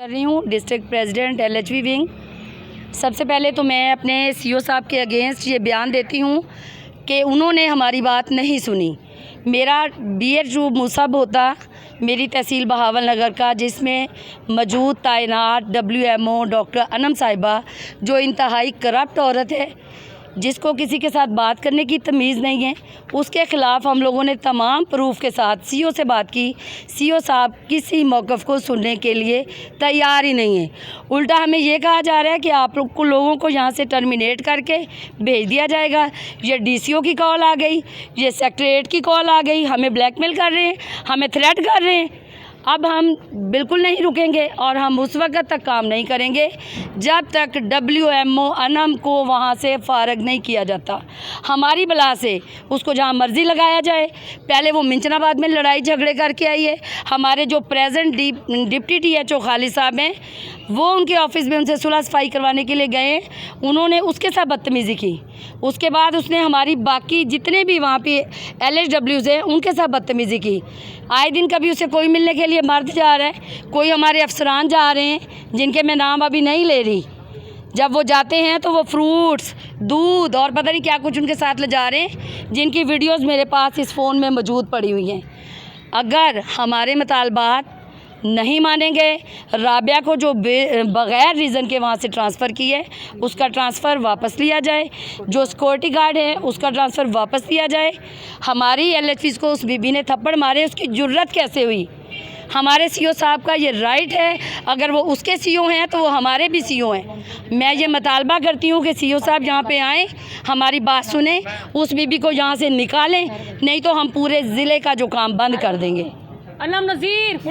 कर रही हूँ डिस्ट्रिक्ट प्रेसिडेंट एल विंग सबसे पहले तो मैं अपने सीओ साहब के अगेंस्ट ये बयान देती हूँ कि उन्होंने हमारी बात नहीं सुनी। मेरा बी एच यू मुसब होता मेरी तहसील बहावल नगर का, जिसमें मौजूद तैनात W M O doctor Anam साहिबा जो इंतहाई करप्ट औरत है जिसको किसी के साथ बात करने की तमीज़ नहीं है, उसके ख़िलाफ़ हम लोगों ने तमाम प्रूफ के साथ सीओ से बात की। सीओ साहब किसी मौक़ को सुनने के लिए तैयार ही नहीं है। उल्टा हमें यह कहा जा रहा है कि आप लोग को लोगों को यहाँ से टर्मिनेट करके भेज दिया जाएगा। ये डीसीओ की कॉल आ गई, ये सेक्रेटरीट की कॉल आ गई। हमें ब्लैकमेल कर रहे हैं, हमें थ्रेट कर रहे हैं। अब हम बिल्कुल नहीं रुकेंगे और हम उस वक्त तक काम नहीं करेंगे, जब तक डब्ल्यू एम ओ अनम को वहाँ से फ़ारग नहीं किया जाता। हमारी बला से उसको जहाँ मर्ज़ी लगाया जाए। पहले वो मिंचनाबाद में लड़ाई झगड़े करके आई है। हमारे जो present deputy T H O Khalid साहब हैं, वो उनके ऑफ़िस में उनसे सुलह सफ़ाई करवाने के लिए गए उन्होंने उसके साथ बदतमीज़ी की। उसके बाद उसने हमारी बाकी जितने भी वहाँ पे एल एच डब्ल्यूज़ हैं, उनके साथ बदतमीज़ी की। आए दिन कभी उसे कोई मिलने के लिए मर्द जा रहे हैं, कोई हमारे अफसरान जा रहे हैं, जिनके मैं नाम अभी नहीं ले रही। जब वो जाते हैं तो वो फ्रूट्स, दूध और पता नहीं क्या कुछ उनके साथ ले जा रहे हैं, जिनकी वीडियोस मेरे पास इस फ़ोन में मौजूद पड़ी हुई हैं। अगर हमारे मुतालबात नहीं मानेंगे, राबिया को जो बग़ैर रीज़न के वहाँ से ट्रांसफ़र की है, उसका ट्रांसफ़र वापस लिया जाए। जो सिक्योरिटी गार्ड है, उसका ट्रांसफ़र वापस लिया जाए। हमारी एल को उस बीबी ने थप्पड़ मारे, उसकी ज़रूरत कैसे हुई? हमारे सीओ साहब का ये राइट है। अगर वो उसके सीओ हैं तो वो हमारे भी सीओ हैं। मैं ये मतालबा करती हूँ कि सीओ साहब यहाँ पे आएँ, हमारी बात सुने, उस बीबी को यहाँ से निकालें, नहीं तो हम पूरे ज़िले का जो काम बंद कर देंगे। अनम नज़ीर।